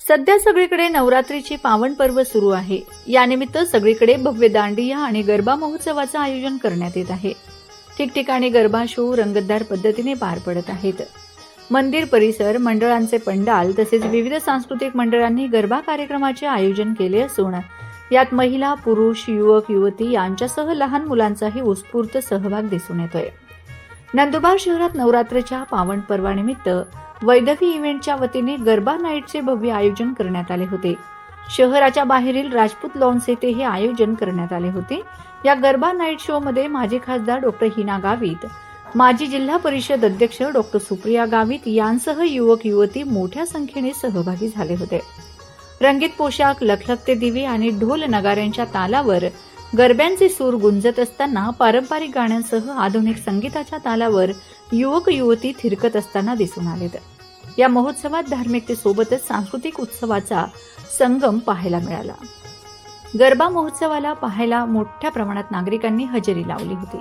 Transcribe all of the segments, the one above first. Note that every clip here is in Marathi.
सध्या सगळीकडे नवरात्रीची पावन पर्व सुरू आहे. यानिमित्त सगळीकडे भव्य दांडिया आणि गरबा महोत्सवाचं आयोजन करण्यात येत आहे. ठिकठिकाणी गरबा शो रंगतदार पद्धतीने पार पडत आहेत. मंदिर परिसर मंडळांचे पंडाल तसेच विविध सांस्कृतिक मंडळांनी गरबा कार्यक्रमाचे आयोजन केले असून यात महिला पुरुष युवक युवती यांच्यासह लहान मुलांचाही उत्स्फूर्त सहभाग दिसून येतोय. नंदुरबार शहरात नवरात्रीच्या पावन पर्वानिमित्त वैदवी इव्हेंटच्या वतीने गरबा नाईटचे भव्य आयोजन करण्यात आले होते. शहराच्या बाहेरील राजपूत लॉन्स येथे हे आयोजन करण्यात आले होते. या गरबा नाईट शो मध्ये माजी खासदार डॉक्टर हिना गावित माजी जिल्हा परिषद अध्यक्ष डॉक्टर सुप्रिया गावित यांसह युवक युवती मोठ्या संख्येने सहभागी झाले होते. रंगीत पोशाख लखलखते दिवे आणि ढोल नगाऱ्यांच्या तालावर गरब्यांचे सूर गुंजत असताना पारंपरिक गाण्यांसह आधुनिक संगीताच्या तालावर युवक युवती थिरकत असताना दिसून आलेत. या महोत्सवात धार्मिकतेसोबतच सांस्कृतिक उत्सवाचा संगम पाहायला मिळाला. गरबा महोत्सवाला पाहायला मोठ्या प्रमाणात नागरिकांनी हजेरी लावली होती.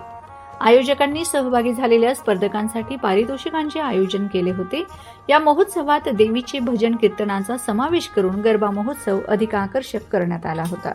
आयोजकांनी सहभागी झालेल्या स्पर्धकांसाठी पारितोषिकांचे आयोजन केले होते. या महोत्सवात देवीचे भजन कीर्तनाचा समावेश करून गरबा महोत्सव अधिक आकर्षक करण्यात आला होता.